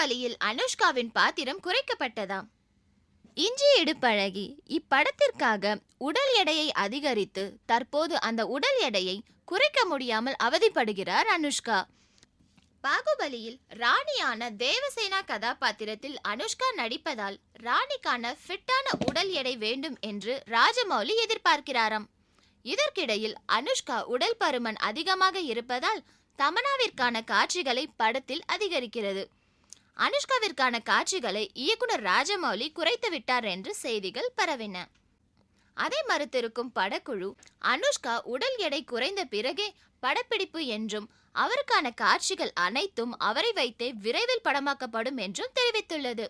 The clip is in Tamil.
பாகுபலியில் அனுஷ்காவின் பாத்திரம் குறைக்கப்பட்டதாம். இஞ்சி இடுப்பழகி இப்படத்திற்காக உடல் எடையை அதிகரித்து தற்போது அந்த உடல் எடையை குறைக்க முடியாமல் அவதிப்படுகிறார் அனுஷ்கா. பாகுபலியில் ராணியான தேவசேனா கதாபாத்திரத்தில் அனுஷ்கா நடிப்பதால் ராணிக்கான ஃபிட்டான உடல் எடை வேண்டும் என்று ராஜமௌலி எதிர்பார்க்கிறாராம். இதற்கிடையில் அனுஷ்கா உடல் பருமன் அதிகமாக இருப்பதால் தமனாவிற்கான காட்சிகளை படத்தில் அதிகரிக்கிறது. அனுஷ்காவிற்கான காட்சிகளை இயக்குனர் ராஜமௌலி குறைத்து விட்டார் என்று செய்திகள் பரவின. அதை மறுத்திருக்கும் படக்குழு அனுஷ்கா உடல் எடை குறைந்த பிறகே படப்பிடிப்பு என்றும் அவருக்கான காட்சிகள் அனைத்தும் அவரை வைத்தே விரைவில் படமாக்கப்படும் என்றும் தெரிவித்துள்ளது.